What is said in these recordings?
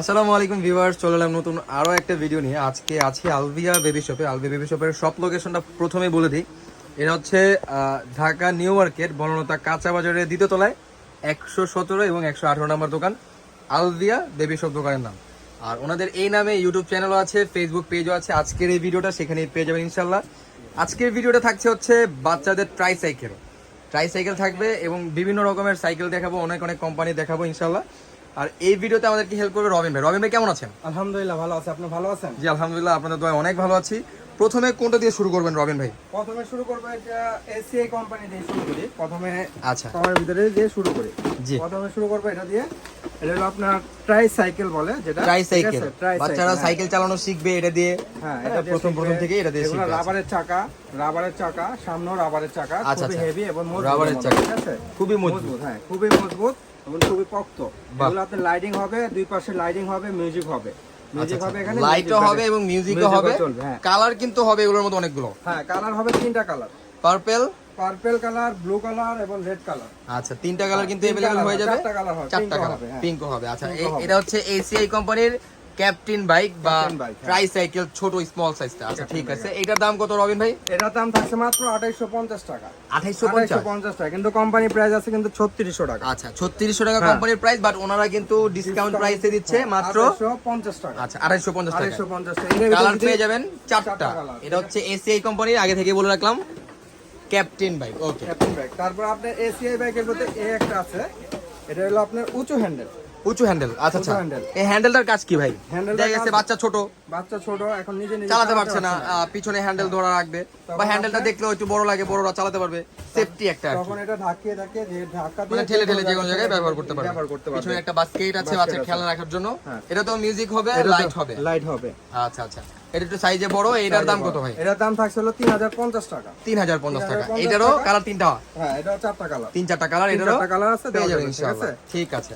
আসসালামু আলাইকুম ভিউয়ার্স, চলে এলাম নতুন আরও একটা ভিডিও নিয়ে। আজকে আছি আলভিয়া বেবি শপে। আলভিয়া বেবি শপের সব লোকেশনটা প্রথমে বলে দিই। এটা হচ্ছে ঢাকা নিউ মার্কেট, বনলতা কাঁচা বাজারের দ্বিতীয় তলায়, একশো সতেরো এবং একশো আঠারো নম্বর দোকান, আলভিয়া বেবি শপ দোকানের নাম। আর ওনাদের এই নামে ইউটিউব চ্যানেলও আছে ফেসবুক পেজও আছে। আজকের এই ভিডিওটা সেখানে পেয়ে যাবেন ইনশাল্লাহ আজকের ভিডিওটা থাকছে হচ্ছে বাচ্চাদের ট্রাই সাইকেল ট্রাই সাইকেল থাকবে এবং বিভিন্ন রকমের সাইকেল দেখাবো, অনেক অনেক কোম্পানি দেখাবো ইনশাল্লাহ আর এই ভিডিওতে আমাদেরকে হেল্প করবে রবিন ভাই। রবিন ভাই কেমন আছেন? আলহামদুলিল্লাহ ভালো আছে। আপনি ভালো আছেন? জি আলহামদুলিল্লাহ আপনাদের দোয়া অনেক ভালো আছি। প্রথমে কোনটা দিয়ে শুরু করবেন রবিন ভাই? প্রথমে শুরু করব এটা এসিআই কোম্পানি দিয়ে শুরু করি। প্রথমে আচ্ছা। কভার ভিতরে দিয়ে শুরু করি। জি। প্রথমে শুরু করব এটা দিয়ে। এটা হলো আপনার ট্রাই সাইকেল বলে যেটা ট্রাই সাইকেল বাচ্চারা সাইকেল চালানো শিখবে এটা দিয়ে। হ্যাঁ হ্যাঁ, এটা প্রথম প্রথম থেকে এটা দিয়ে শিখবে। আচ্ছা। রাবারের চাকা রাবারের চাকা সামনেও রাবারের চাকা আচ্ছা, খুবই আচ্ছা। হেভি এবং মজবুত রাবারের চাকা। ঠিক আছে? খুবই মজবুত হ্যাঁ খুবই মজবুত। এবং খুবই পক্ত বাহ। এগুলো আপনার লাইটিং হবে দুই পাশে লাইটিং হবে মিউজিক হবে মিউজিক হবে এখানে লাইটও music হবে এবং মিউজিকও Music ও হবে চলবে, হ্যাঁ। কালার কিন্তু হবে এগুলোর মধ্যে অনেকগুলো হ্যাঁ কালার হবে তিনটা colour purple purple colour blue colour এবং রেড কালার আচ্ছা তিনটা কালার কিন্তু তিনটা अवेलेबल হয়ে colour, যাবে চারটা colour হবে, চারটা pink ও কালার হবে, হ্যাঁ। পিঙ্কও হবে আচ্ছা Pink ও এই- হবে। এটা হচ্ছে এসিআই কোম্পানির ক্যাপ্টেন বাইক বা bike, হ্যাঁ। ছোট স্মল সাইজটা আচ্ছা ঠিক আছে। এটার দাম কত রবিন ভাই? এটার দাম থাকছে মাত্র আঠাইশো পঞ্চাশ টাকা। আঠাইশো আঠাইশো পঞ্চাশ টাকা। কিন্তু কোম্পানি প্রাইস আছে কিন্তু ছত্রিশশো টাকা। আচ্ছা ছত্রিশশো টাকা হ্যাঁ। কোম্পানির প্রাইস বাট ওনারা কিন্তু ডিসকাউন্ট প্রাইসে দিচ্ছে মাত্র আঠাইশো পঞ্চাশ টাকা। আচ্ছা আড়াইশো পঞ্চাশ টাকা। আঠাইশো পঞ্চাশ টাকা। কালার পেয়ে যাবেন চারটা এটা হচ্ছে এসিআই কোম্পানির আগে থেকে বলে রাখলাম। Captain bike okay Captain bike। তারপর আপনার এসিআই বাইকের মধ্যে এ একটা আছে। এটা হলো আপনার উঁচু হ্যান্ডেল উঁচু হ্যান্ডেল আচ্ছা আচ্ছা। এই হ্যান্ডেলটার কাজ কি ভাই? দেখা গেছে বাচ্চা ছোট। বাচ্চা ছোট এখন নিজে নিজে চালাতে পারছে না পিছনে হ্যান্ডেল ধরা রাখবে। বা হ্যান্ডেলটা দেখলেও একটু বড় লাগে বড়রা চালাতে পারবে। সেফটি একটা তখন এটা ধাক্কিয়ে ধাক্কিয়ে যে ধাক্কা মানে ঠেলে ঠেলে যে কোনো জায়গায় ব্যবহার করতে পারবে। ব্যবহার করতে পারবে। পিছনে একটা বাস্কেট আছে বাচ্চা খেলা রাখার জন্য। হ্যাঁ। এটা তো মিউজিক হবে লাইট হবে। লাইট হবে। আচ্ছা আচ্ছা। এটা একটু সাইজে বড় এটার দাম কত ভাই? এটার দাম থাকছে হাজার পঞ্চাশ টাকা। তিন হাজার পঞ্চাশ টাকা। এটারও কালার তিনটা। হ্যাঁ এটাও চারটা কালার তিন চারটা কালার এটারও কালার আছে, দেওয়া যাবে, ঠিক আছে?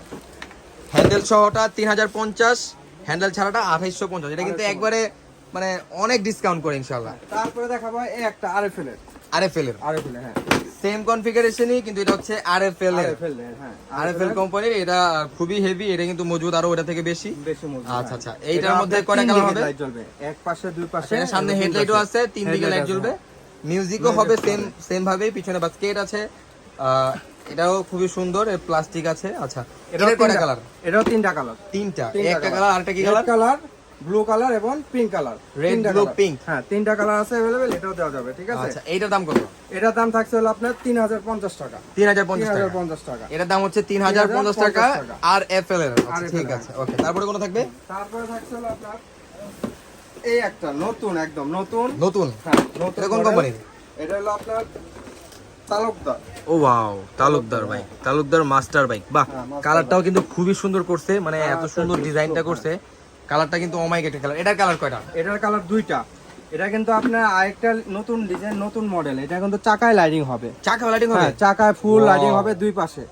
হ্যান্ডেল সহটা তিন হাজার পঞ্চাশ হ্যান্ডেল ছাড়াটা আঠাইশশো পঞ্চাশ। এটা কিন্তু একবারে মানে অনেক ডিসকাউন্ট করে ইনশাআল্লাহ। তারপরে দেখাবো এই একটা আরএফএল এর। আরএফএল এর। আরএফএল হ্যাঁ। সেম কনফিগারেশনই কিন্তু এটা হচ্ছে আরএফএল এর। আরএফএল হ্যাঁ। আরএফএল কোম্পানির এটা খুবই হেভি এটা কিন্তু মজবুত আরও ওটা থেকে বেশি। বেশি মজবুত আচ্ছা, হ্যাঁ। আচ্ছা। এইটার মধ্যে কয়টা দিকে হবে? জ্বলবে। এক পাশে দুই পাশে সামনে হেডলাইটও আছে তিন দিকে লাইট জ্বলবে। মিউজিকও হবে সেম সেম ভাবে পিছনে বাস্কেট আছে। এটাও খুবই সুন্দর প্লাস্টিক আছে আচ্ছা এটাও এটার কয়টা তিনটা- কালার এটাও তিনটা কালার তিনটা এই একটা কালার আরেকটা কি কালার কালার ব্লু কালার এবং pink colour Red, blue, pink। হ্যাঁ তিনটা কালার আছে अवेलेबल এটাও দেওয়া যাবে ঠিক আছে আচ্ছা এইটার দাম কত এটার দাম থাকছে হলো আপনার তিন হাজার পঞ্চাশ টাকা তিন হাজার তিন পঞ্চাশ হাজার টাকা পঞ্চাশ টাকা এটার দাম হচ্ছে তিন হাজার পঞ্চাশ টাকা 3050 টাকা। আর এফ এল এর আচ্ছা, RFL ঠিক এর। আছে ওকে তারপরে কোনো থাকবে তারপরে থাকছে হলো আপনার এই একটা নতুন একদম নতুন নতুন হ্যাঁ নতুন এটা কোন model। কোম্পানির এটা হলো আপনার তালুকদার। ও wow Talukdar bike Talukdar master bike বাহ হ্যাঁ, কালারটাও কিন্তু খুবই সুন্দর করছে মানে হ্যাঁ, এত সুন্দর ডিজাইনটা করছে। কালারটা কিন্তু অমাইক একটা কালার এটার কালার কয়টা? এটার কালার দুইটা। এটা কিন্তু আপনার আরেকটা নতুন ডিজাইন নতুন মডেল এটা কিন্তু চাকায় লাইটিং হবে। চাকা লাইটিং হবে? হ্যাঁ চাকায় ফুল লাইটিং হবে দুই পাশে।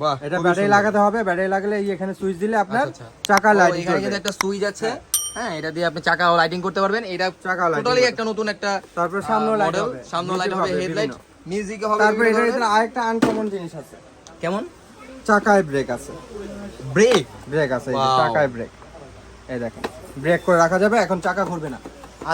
বাহ এটা ব্যাটারি লাগাতে হবে। ব্যাটারি লাগালে এই এখানে সুইচ দিলে আপনার আচ্ছা, আচ্ছা। চাকা লাইটিং এখানে কিন্তু একটা সুইচ আছে। হ্যাঁ। এটা দিয়ে আপনি চাকা লাইটিং করতে পারবেন। এটা চাকা টোটালি একটা নতুন একটা তারপরে সামনেও লাইট হবে। সামনে লাইট হবে হেডলাইট। মিউজিক হবে তারপর এটার ভিতরে আরেকটা আনকমন জিনিস আছে। কেমন? চাকায় ব্রেক আছে। ব্রেক ব্রেক আছে এই যে চাকায় ব্রেক এই দেখেন ব্রেক করে রাখা যাবে এখন চাকা ঘুরবে না।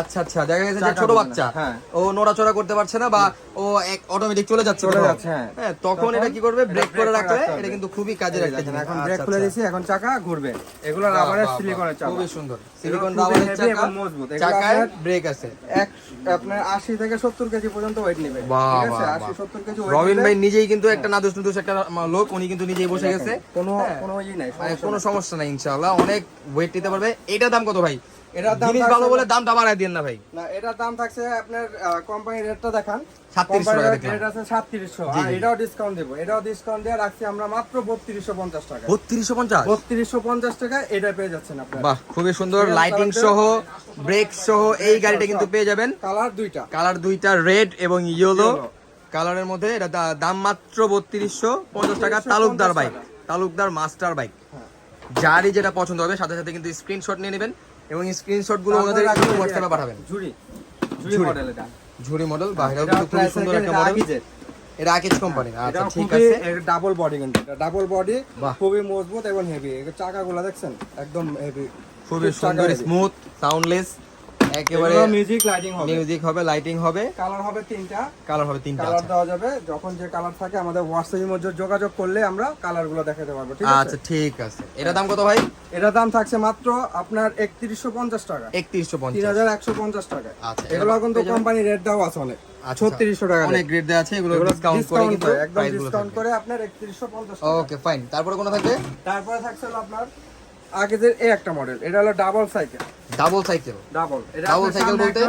আচ্ছা আচ্ছা দেখা গেছে যে ছোট বাচ্চা। হ্যাঁ। ও নড়াচড়া করতে পারছে না বা ও এক অটোমেটিক চলে যাচ্ছে চলে যাচ্ছে, হ্যাঁ। হ্যাঁ তখন এটা কি করবে? ব্রেক করে রাখলে এটা কিন্তু খুবই কাজের একটা জিনিস। এখন আচ্ছা, ব্রেক খুলে আচ্ছা। দিয়েছি এখন চাকা ঘুরবে। এগুলো রাবারের সিলিকনের চাকা খুবই সুন্দর। সিলিকন রাবারের চাকা মজবুত। চাকায় ব্রেক আছে। এক আপনার আশি থেকে সত্তর কেজি পর্যন্ত ওয়েট নেবে। ঠিক আছে? বাহ, আশি বাহ। সত্তর কেজি weight রবিন ভাই নিজেই কিন্তু একটা নাদুস নুদুস একটা লোক উনি কিন্তু নিজেই বসে গেছে। কোনো হ্যাঁ। কোনো ই নাই মানে সমস্যা কোনো নাই। সমস্যা নাই ইনশাআল্লাহ। অনেক ওয়েট নিতে পারবে। এটার দাম কত ভাই? এটার দাম জিনিস ভালো বলে দামটা বাড়ায় দিন না ভাই। না এটার দাম থাকছে আপনার কোম্পানির রেটটা দেখান। 3700 টাকা দেখলাম। রেট আছে আর এটাও ডিসকাউন্ট দেবো। এটাও ডিসকাউন্ট দিয়ে রাখছি আমরা মাত্র বত্রিশশো পঞ্চাশ টাকা। বত্রিশশো পঞ্চাশ? বত্রিশশো পঞ্চাশ টাকা এটা পেয়ে যাচ্ছেন আপনার। বাহ খুবই সুন্দর। লাইটিং সহ ব্রেক সহ এই গাড়িটা কিন্তু পেয়ে যাবেন। কালার দুইটা। কালার দুইটা রেড এবং ইয়েলো। কালারের মধ্যে এটা দাম মাত্র বত্রিশশো পঞ্চাশ টাকা। Talukdar bike Talukdar master bike হ্যাঁ। যারই যেটা পছন্দ হবে সাথে সাথে কিন্তু স্ক্রিনশট নিয়ে নেবেন। এবং স্ক্রিনশটগুলো ওনাদের হোয়াটসঅ্যাপে পাঠাবেন। ঝুড়ি। ঝুড়ি ঝুড়ি। মডেল এটা। ঝুড়ি মডেল বাইরেও এটা কিন্তু খুব সুন্দর একটা মডেল। এটা আকিজ কোম্পানি আচ্ছা ঠিক আছে। আছে ডাবল বডি কিন্তু এটা। ডাবল বডি খুবই মজবুত এবং হেভি চাকাগুলো দেখছেন? একদম হেভি খুবই সুন্দর স্মুথ সাউন্ডলেস একেবারে মিউজিক লাইটিং হবে। মিউজিক হবে লাইটিং হবে। কালার হবে তিনটা। কালার হবে তিনটা কালার আচ্ছা। দেওয়া যাবে। যখন যে কালার থাকে আমাদের হোয়াটসঅ্যাপের মধ্যে যোগাযোগ করলে আমরা কালারগুলো দেখাতে পারব ঠিক আছে? আচ্ছা ঠিক আছে। এটা দাম কত ভাই? এটার দাম থাকছে মাত্র আপনার একত্রিশশো পঞ্চাশ টাকা। একত্রিশশো তিন পঞ্চাশ হাজার একশো পঞ্চাশ টাকা। আচ্ছা, এগুলো এটা কিন্তু কোম্পানি রেট দেওয়া আছে অনেক। ছত্রিশশো টাকা অনেক গ্রেড দেওয়া আছে এগুলো ডিসকাউন্ট করে কিন্তু একদম ডিসকাউন্ট করে আপনার একত্রিশশো পঞ্চাশ ওকে ফাইন তারপরে কোনো থাকবে? তারপরে থাকছে হলো আপনার যে এই একটা মডেল এটা হলো double cycle double cycle double এটা ডাবল সাইকেল বলতে?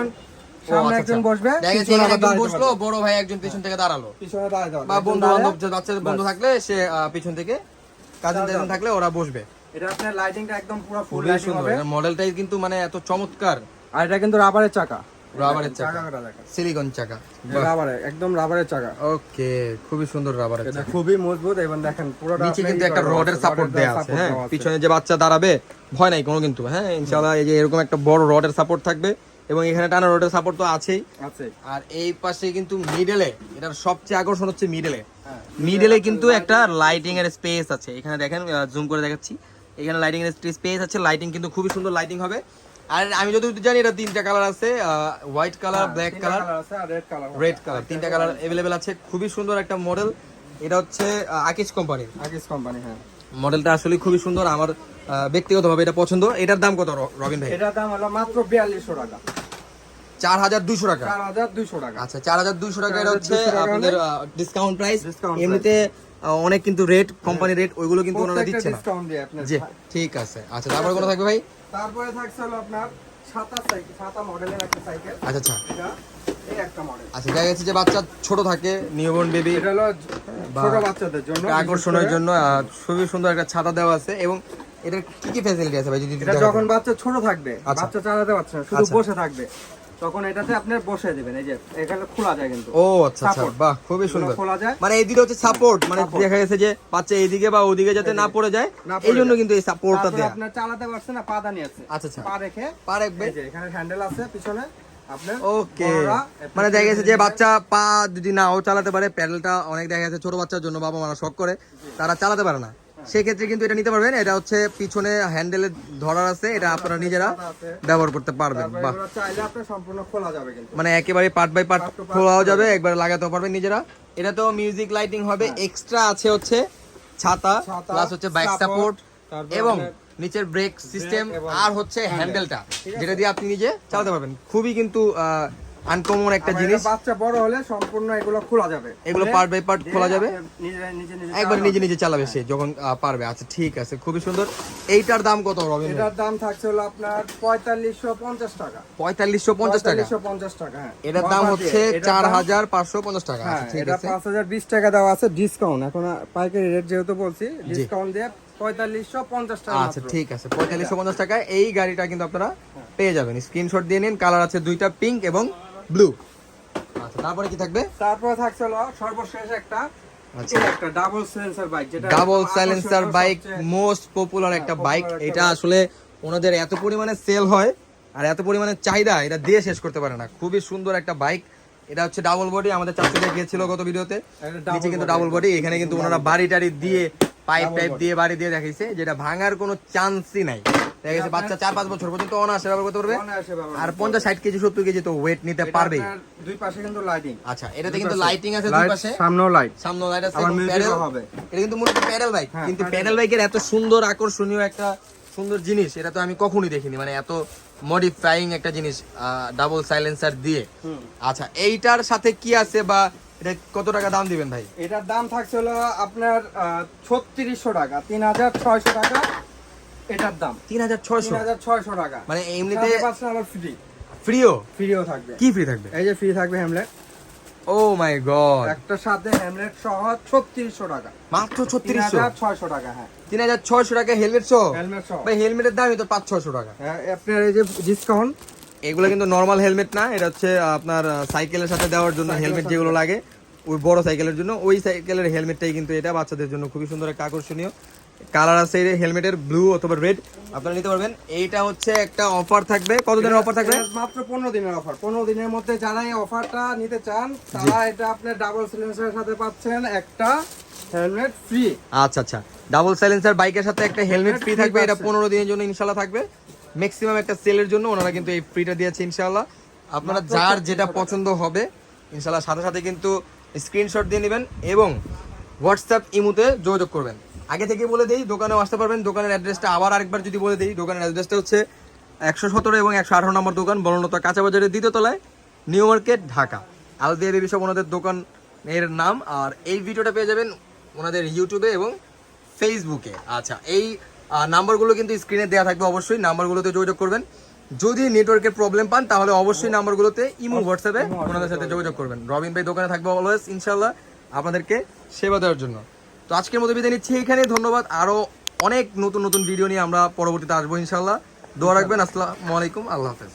সামনে একজন বসবে পিছনে একজন বসল বড় ভাই একজন পিছন থেকে দাঁড়াল। পিছনে বা বন্ধু বান্ধব বাচ্চাদের বন্ধু থাকলে সে পিছন থেকে কাজিন টাজিন থাকলে ওরা বসবে। এটা আপনার লাইটিংটা একদম পুরো ফুল লাইটিং সুন্দর। হবে। মডেলটাই কিন্তু মানে এত চমৎকার। আর এটা কিন্তু রাবারের চাকা। রাবারের চাকা। সিলিকন চাকা। রাবারের একদম রাবারের চাকা। ওকে খুবই সুন্দর রাবারের চাকা। খুবই মজবুত এবং দেখেন পুরোটা নিচে কিন্তু একটা রডের সাপোর্ট দেয়া আছে হ্যাঁ? পিছনে যে বাচ্চা দাঁড়াবে ভয় নাই কোনো কিন্তু হ্যাঁ? ইনশাআল্লাহ এই যে এরকম একটা বড় রডের সাপোর্ট থাকবে এবং এখানে টানা রডের সাপোর্ট তো আছেই। আছে। আর এই পাশে কিন্তু মিডলে এটার সবচেয়ে আকর্ষণ হচ্ছে মিডলে হ্যাঁ মিডলে কিন্তু একটা লাইটিং এর স্পেস আছে। এখানে দেখেন জুম করে দেখাচ্ছি। এখানে লাইটিং এর স্পেস আছে লাইটিং কিন্তু খুবই সুন্দর লাইটিং হবে। আর আমি যতদূর জানি এটা তিনটা কালার আছে হোয়াইট কালার ব্ল্যাক কালার আছে রেড কালার তিনটা কালার অ্যাভেলেবেল আছে। খুবই সুন্দর একটা মডেল এটা হচ্ছে আকিজ কোম্পানির আগিস কোম্পানি হ্যাঁ। মডেলটা আসলে খুবই সুন্দর আমার ব্যক্তিগতভাবে এটা পছন্দ। এটার দাম কত রবিন ভাই? এটার দাম হলো মাত্র বিয়াল্লিশশো টাকা। চার হাজার দুশো টাকা। চার হাজার দুইশো টাকা। আচ্ছা চার হাজার দুশো টাকা এটা হচ্ছে আপনাদের ডিসকাউন্ট প্রাইস এমনিতে অনেক কিন্তু রেট কোম্পানি রেট ওইগুলো কিন্তু ওনারা দিচ্ছে না। ডিসকাউন্ট দিয়ে আপনার জি ঠিক আছে। আচ্ছা তারপরে কোনো থাকবে ভাই? তারপরে থাকছে হলো আপনার সাতা সাইকেল সাতা মডেলের একটা সাইকেল আচ্ছা আচ্ছা। এটা এই একটা মডেল আচ্ছা দেখা গেছে যে বাচ্চা ছোট থাকে নিউবর্ন বেবি এটা হলো ছোট বাচ্চাদের জন্য। আকর্ষণের জন্য খুবই সুন্দর একটা ছাতা দেওয়া আছে এবং এটার কি কি ফ্যাসিলিটি আছে ভাই যদি। যখন বাচ্চা ছোট থাকবে আচ্ছা। বাচ্চা চালাতে পারছে না শুধু আচ্ছা। বসে থাকবে। তখন এটাতে আপনি বসে দিবেন এই যে এখানে খোলা যায় কিন্তু। ও আচ্ছা আচ্ছা বাহ খুবই সুন্দর। খোলা যায়। মানে এইদিকে হচ্ছে সাপোর্ট মানে দেখা গেছে যে বাচ্চা এইদিকে বা ওদিকে যাতে না পড়ে যায় এই জন্য কিন্তু এই সাপোর্টটা দেয়া। আপনার চালাতে পারছে না পা দানি আছে। আচ্ছা আচ্ছা। পা রেখে পা রাখবে। এই যে এখানে হ্যান্ডেল আছে পিছনে ওকে মানে দেখা গেছে যে বাচ্চা পা যদি নাও চালাতে পারে প্যাডেলটা অনেক দেখা গেছে ছোট বাচ্চার জন্য বাবা মারা শখ করে তারা চালাতে পারে না। সেক্ষেত্রে কিন্তু এটা নিতে পারবেন। এটা হচ্ছে পিছনে হ্যান্ডেলে ধরার আছে। এটা আপনারা নিজেরা ব্যবহার করতে পারবেন। কিন্তু। মানে একেবারে পার্ট বাই পার্ট খোলাও যাবে। একবার লাগাতেও পারবেন নিজেরা। এটা তো মিউজিক লাইটিং হবে। এক্সট্রা আছে হচ্ছে ছাতা ছাতা, প্লাস হচ্ছে বাইক সাপোর্ট এবং নিচের ব্রেক সিস্টেম আর হচ্ছে হ্যান্ডেলটা যেটা দিয়ে আপনি নিজে চালাতে পারবেন। খুবই কিন্তু আনকমন একটা জিনিস এটা বাচ্চা বড় হলে সম্পূর্ণ এগুলো খোলা যাবে। এগুলো by part দিয়ে খোলা যাবে। একবার নিজে নিজে চালাবে সে যখন পারবে। আচ্ছা ঠিক আছে খুবই সুন্দর। এইটার দাম কত রবিন এটার দাম থাকছে হলো আপনার পঁয়তাল্লিশশো পঞ্চাশ টাকা। পঁয়তাল্লিশশো পঞ্চাশ টাকা? পঁয়তাল্লিশশো পঞ্চাশ টাকা হ্যাঁ। এটার দাম হচ্ছে দিয়ে। এটার চার দাম- হাজার পাঁচশো পঞ্চাশ টাকা। হ্যাঁ আচ্ছা ঠিক এটা আছে। পাঁচ হাজার বিশ টাকা দেওয়া আছে ডিসকাউন্ট এখন পাইকারি রেট যেহেতু বলছি ডিসকাউন্ট দিয়ে পঁয়তাল্লিশশো পঞ্চাশ টাকা আচ্ছা ঠিক আছে পঁয়তাল্লিশশো পঞ্চাশ টাকায় এই গাড়িটা কিন্তু আপনারা পেয়ে যাবেন। স্ক্রিনশট দিয়ে নিন কালার আছে দুইটা পিঙ্ক এবং ব্লু আচ্ছা তারপরে কি থাকবে? তারপরে থাকছে হলো সর্বশেষ একটা আচ্ছা। একটা ডাবল সাইলেন্সার বাইক যেটা double silencer bike most popular একটা বাইক এটা আসলে ওনাদের এত পরিমাণে সেল হয় আর এত পরিমাণে চাহিদা এটা দিয়ে শেষ করতে পারে না। খুবই সুন্দর একটা বাইক এটা হচ্ছে ডাবল বডি আমাদের চাচুদের গিয়েছিল গত ভিডিওতে নিচে কিন্তু ডাবল বডি এখানে কিন্তু ওনারা বাড়ি টাড়ি দিয়ে পাইপ টাইপ দিয়ে বাড়ি দিয়ে দেখাইছে যেটা ভাঙার কোনো চান্সই নাই। দেখা গেছে বাচ্চা চার পাঁচ বছর পর্যন্ত অনায়াসে ব্যবহার করতে পারবে। আর পঞ্চাশ ষাট কেজি সত্তর কেজি তো ওয়েট নিতে এটা পারবেই আপনার দুই পাশে কিন্তু লাইটিং আচ্ছা এটাতে কিন্তু লাইটিং আছে দুই পাশে। সামনেও লাইট সামনে লাইট আছে আবার এবং music প্যাডেল হবে। এটা কিন্তু মূলত প্যাডেল বাইক কিন্তু প্যাডেল বাইকের এত সুন্দর আকর্ষণীয় একটা সুন্দর জিনিস এটা তো আমি কখনোই দেখিনি। মানে এত মডিফাইং একটা জিনিস ডাবল সাইলেন্সার দিয়ে। আচ্ছা এইটার সাথে কি আছে বা এটা কত টাকা দাম দিবেন ভাই? এটার দাম থাকছে হলো আপনার ছত্রিশশো টাকা তিন হাজার ছয়শো টাকা। এটার দাম? তিন হাজার ছয়শো। হাজার ছয়শো টাকা। মানে এমনিতে আমার ফ্রি ফ্রিও? ফ্রিও থাকবে। কি ফ্রি থাকবে? এই যে ফ্রি থাকবে হ্যামলেট ও মাই গড। একটা সাথে হ্যামলেট সহ ছত্রিশশো টাকা। মাত্র তিন ছত্রিশশো হাজার ছয়শো টাকা হ্যাঁ। তিন হাজার ছয়শো টাকা হেলমেট সহ? হেলমেট সহ। ভাই হেলমেটের দামই তো পাঁচ ছয়শো টাকা। হ্যাঁ, আপনার এই যে ডিসকাউন্ট এগুলো কিন্তু নর্মাল হেলমেট না এটা হচ্ছে আপনার সাইকেলের সাথে দেওয়ার জন্য হেলমেট যেগুলো লাগে ওই বড় সাইকেলের জন্য ওই সাইকেলের হেলমেটটাই কিন্তু এটা বাচ্চাদের জন্য খুবই সুন্দর একটা আকর্ষণীয়। কালার আছে হেলমেটের ব্লু অথবা রেড। আপনারা নিতে পারবেন। এইটা হচ্ছে একটা অফার থাকবে। কত দিনের অফার থাকবে? মাত্র পনেরো দিনের অফার। পনেরো দিনের মধ্যে যারা এই অফারটা নিতে চান তারা এটা আপনার ডাবল সিলিন্ডারের সাথে পাচ্ছেন একটা হেলমেট ফ্রি। আচ্ছা আচ্ছা। ডাবল সাইলেন্সার বাইকের সাথে একটা হেলমেট ফ্রি থাকবে। এটা। পনেরো দিনের জন্য ইনশাল্লাহ থাকবে। ম্যাক্সিমাম একটা সেলের জন্য ওনারা কিন্তু এই ফ্রিটা দিয়েছে ইনশাল্লাহ আপনারা যার যেটা পছন্দ হবে ইনশাল্লাহ সাথে সাথে কিন্তু স্ক্রিনশট দিয়ে নেবেন এবং হোয়াটসঅ্যাপ ইমুতে যোগাযোগ করবেন। আগে থেকে বলে দিই দোকানেও আসতে পারবেন। দোকানের অ্যাড্রেসটা আবার আরেকবার যদি বলে দিই দোকানের অ্যাড্রেসটা হচ্ছে একশো সতেরো এবং একশো আঠারো নম্বর দোকান বলনতা কাঁচা বাজারের দ্বিতীয় তলায় নিউ মার্কেট ঢাকা। আলদিয়া বেবি সব ওনাদের দোকান এর নাম আর এই ভিডিওটা পেয়ে যাবেন ওনাদের ইউটিউবে এবং ফেসবুকে। আচ্ছা এই নাম্বারগুলো কিন্তু স্ক্রিনে দেওয়া থাকবে অবশ্যই নাম্বারগুলোতে যোগাযোগ করবেন। যদি নেটওয়ার্কের প্রবলেম পান তাহলে অবশ্যই নাম্বারগুলোতে ইমো হোয়াটসঅ্যাপে ওনাদের সাথে যোগাযোগ করবেন। রবিন ভাই দোকানে থাকবে অলওয়েজ ইনশাল্লাহ আপনাদেরকে সেবা দেওয়ার জন্য। তো আজকের মতো বিদায় নিচ্ছি এখানে, ধন্যবাদ। আরও অনেক নতুন নতুন ভিডিও নিয়ে আমরা পরবর্তীতে আসব ইনশাল্লাহ দোয়া রাখবেন, আসসালামু আলাইকুম, আল্লাহ হাফেজ।